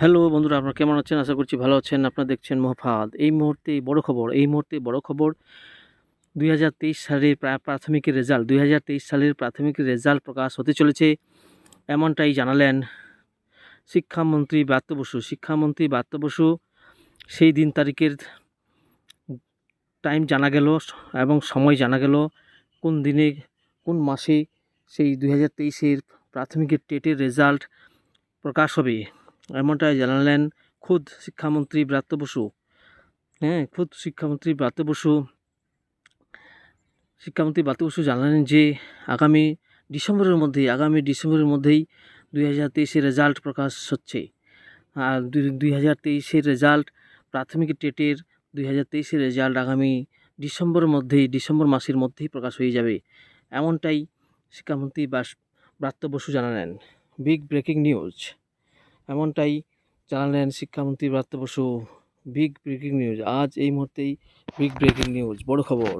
Hello বন্ধুরা, আপনারা কেমন আছেন? আশা করছি ভালো আছেন। আপনারা দেখছেন মহফাদ। এই মুহূর্তে বড় খবর, এই মুহূর্তে বড় খবর, দুই হাজার তেইশ সালের প্রা- প্রাথমিকের রেজাল্ট, দুই হাজার তেইশ সালের প্রাথমিক রেজাল্ট প্রকাশ হতে চলেছে। এমনটাই জানালেন শিক্ষামন্ত্রী ব্রাত্য বসু। শিক্ষামন্ত্রী ব্রাত্য বসু সেই দিন তারিখের টাইম জানা গেল এবং সময় জানা গেল কোন দিনে, কোন মাসে সেই দুই হাজার তেইশের প্রাথমিকের টেটের রেজাল্ট প্রকাশ হবে। এমনটাই জানালেন খুদ শিক্ষামন্ত্রী ব্রাত্য বসু। হ্যাঁ খুদ শিক্ষামন্ত্রী ব্রাত্য বসু। শিক্ষামন্ত্রী ব্রাত্য বসু জানালেন যে, আগামী ডিসেম্বরের মধ্যেই, আগামী ডিসেম্বরের মধ্যেই দুই হাজার তেইশের রেজাল্ট প্রকাশ হচ্ছে। আর দুই হাজার তেইশের রেজাল্ট, প্রাথমিক টেটের দুই হাজার তেইশের রেজাল্ট আগামী ডিসেম্বরের মধ্যেই, ডিসেম্বর মাসের মধ্যেই প্রকাশ হয়ে যাবে। এমনটাই শিক্ষামন্ত্রী বাস, ব্রাত্য বসু জানালেন। Big breaking news. এমনটাই জানালেন শিক্ষামন্ত্রী Bratya Basu. Big breaking news. আজ এই মুহূর্তেই বিগ ব্রেকিং নিউজ। বড় খবর।